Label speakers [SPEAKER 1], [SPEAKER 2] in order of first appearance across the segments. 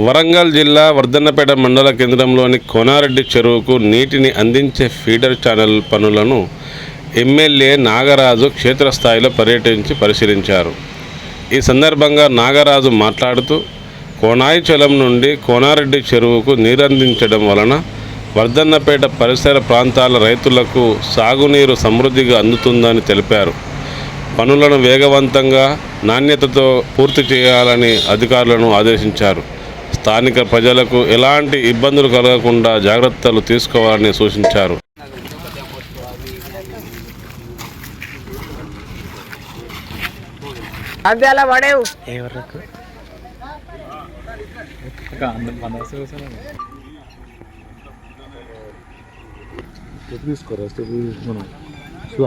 [SPEAKER 1] వరంగల్ జిల్లా వర్ధన్నపేట మండల కేంద్రంలోని కోనారెడ్డి చెరువుకు నీటిని అందించే ఫీడర్ ఛానల్ పనులను ఎమ్మెల్యే నాగరాజు క్షేత్రస్థాయిలో పర్యటించి పరిశీలించారు. ఈ సందర్భంగా నాగరాజు మాట్లాడుతూ కోనాయిచలం నుండి కోనారెడ్డి చెరువుకు నీరందించడం వలన వర్ధన్నపేట పరిసర ప్రాంతాల రైతులకు సాగునీరు సమృద్ధిగా అందుతుందని తెలిపారు. పనులను వేగవంతంగా నాణ్యతతో పూర్తి చేయాలని అధికారులను ఆదేశించారు. స్థానిక ప్రజలకు ఎలాంటి ఇబ్బందులు కలగకుండా జాగ్రత్తలు తీసుకోవాలని సూచించారు.
[SPEAKER 2] అద్దాల పడేవు
[SPEAKER 3] తీసుకోరా స్టెప్ మనం శివ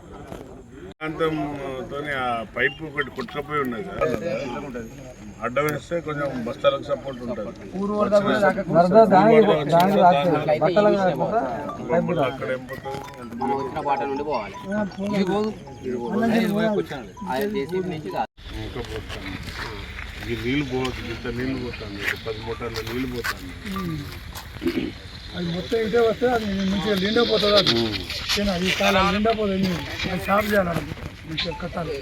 [SPEAKER 4] ప్రాంతంతోని ఆ పైపు ఒకటి కొట్టుకపోయి ఉన్నది సార్. అడ్డం వేస్తే కొంచెం బస్తాలకు సపోర్ట్ ఉంటుంది. అక్కడ ఏం పోతుంది? నీళ్ళు పోతుంది ఇంత నీళ్ళు పోతుంది పది మూటల నీళ్ళు పోతుంది
[SPEAKER 5] అది మొత్తం ఇటే వస్తే అది మంచిగా నిండిపోతుంది అది. ఈయన ఈ కాలం నిండిపోతుంది అది షాప్ చేయాలి అది. మంచిగా కట్టాలి.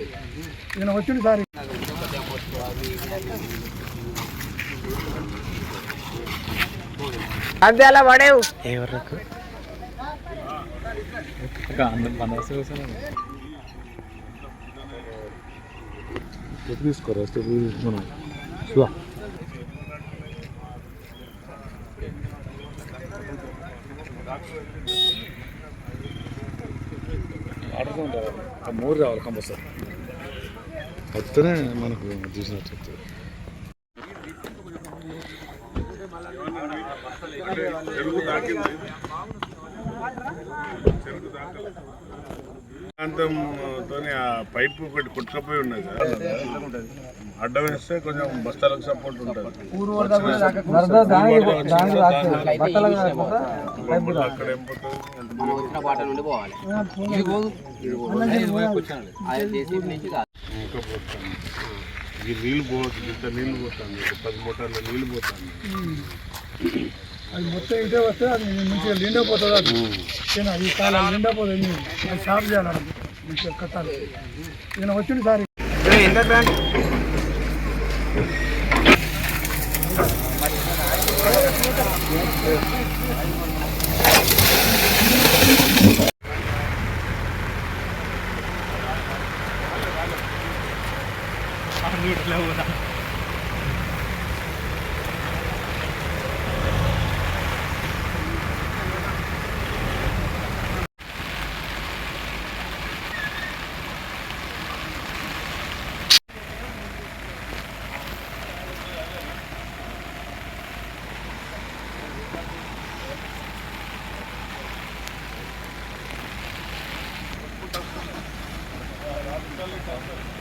[SPEAKER 5] ఈయన వచ్చింది సార్.
[SPEAKER 2] అద్దాల పడేవు
[SPEAKER 6] ఎవరకు
[SPEAKER 3] తీసుకోరా స్టెప్ మూడు రావాలి కంపల్సరీ వస్తేనే మనకు చూసినట్టు వస్తుంది.
[SPEAKER 4] చెరుకు దాకింది చెరుకు దాకలేదు ప్రాంతంతోని ఆ పైపు ఒకటి కొట్టుకపోయి ఉన్నది సార్. అడ్డం వేస్తే కొంచెం బస్తాలకు సపోర్ట్ ఉంటుంది. అక్కడ ఏం పోతుంది నీళ్ళు పోతుంది ఇంత నీళ్ళు పోతుంది. పది మూటల నీళ్ళు పోతుంది.
[SPEAKER 5] అది మొత్తం ఇటే వస్తే అది మంచిగా నిండిపోతుంది అది నేను అది చాలా నిండపోతుంది అది షాప్ చేయాలి మీకు కట్టాలి నేను వచ్చింది సార్ ఎంత బ్రాండ్ అక్కడ నీటిలో పోదా Thank you.